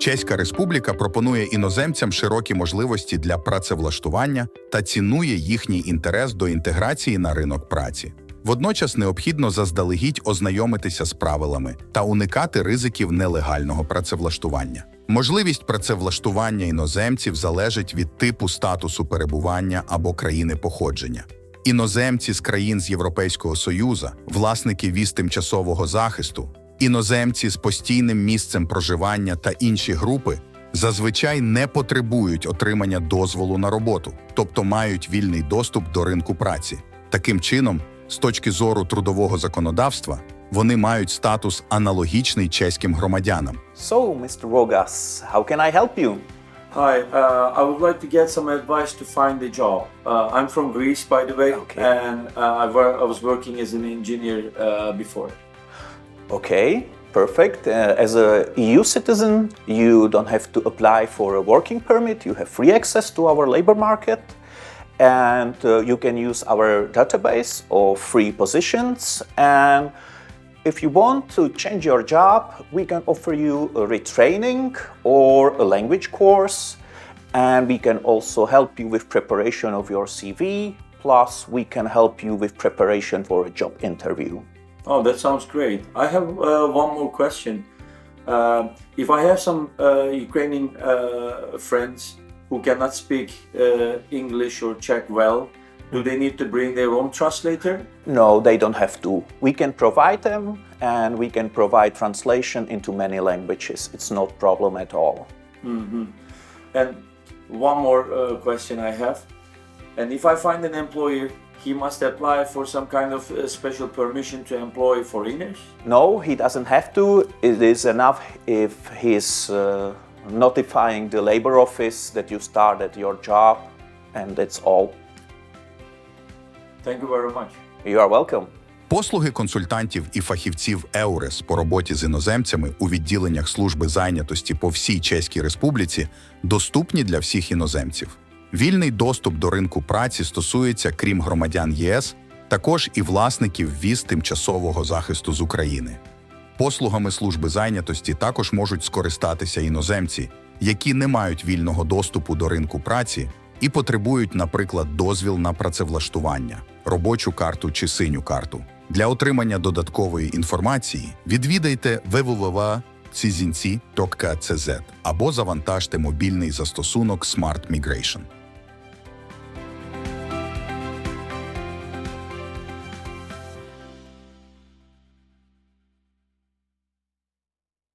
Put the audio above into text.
Чеська Республіка пропонує іноземцям широкі можливості для працевлаштування та цінує їхній інтерес до інтеграції на ринок праці. Водночас необхідно заздалегідь ознайомитися з правилами та уникати ризиків нелегального працевлаштування. Можливість працевлаштування іноземців залежить від типу статусу перебування або країни походження. Іноземці з країн з Європейського Союзу, власники віз тимчасового захисту, іноземці з постійним місцем проживання та інші групи зазвичай не потребують отримання дозволу на роботу, тобто мають вільний доступ до ринку праці. Таким чином, з точки зору трудового законодавства, вони мають статус аналогічний чеським громадянам. So, Mr. Rogas, how can I help you? Hi, uh, I would like to get some advice to find a job. Uh, I'm from Greece, by the way, Okay. and uh, I, wor- I was working as an engineer uh, before. Okay, perfect. Uh, as a EU citizen, you don't have to apply for a working permit. You have free access to our labor market, and uh, you can use our database of free positions. And if you want to change your job, we can offer you a retraining or a language course, and we can also help you with preparation of your CV. Plus, we can help you with preparation for a job interview. Oh, that sounds great. I have uh, one more question. Uh, if I have some uh, Ukrainian uh, friends who cannot speak uh, English or Czech well, do they need to bring their own translator? No, they don't have to. We can provide them and we can provide translation into many languages. It's no problem at all. And one more uh, question I have. And if I find an employer, he must apply for some kind of uh, special permission to employ foreigners? No, he doesn't have to. It is enough if he's uh, notifying the labor office that you started your job, and that's all. Thank you very much. You are welcome. Послуги консультантів і фахівців ЕУРЕС по роботі з іноземцями у відділеннях служби зайнятості по всій Чеській Республіці доступні для всіх іноземців. Вільний доступ до ринку праці стосується, крім громадян ЄС, також і власників віз тимчасового захисту з України. Послугами служби зайнятості також можуть скористатися іноземці, які не мають вільного доступу до ринку праці і потребують, наприклад, дозвіл на працевлаштування, робочу карту чи синю карту. Для отримання додаткової інформації відвідайте www.cizinci.cz або завантажте мобільний застосунок Smart Migration.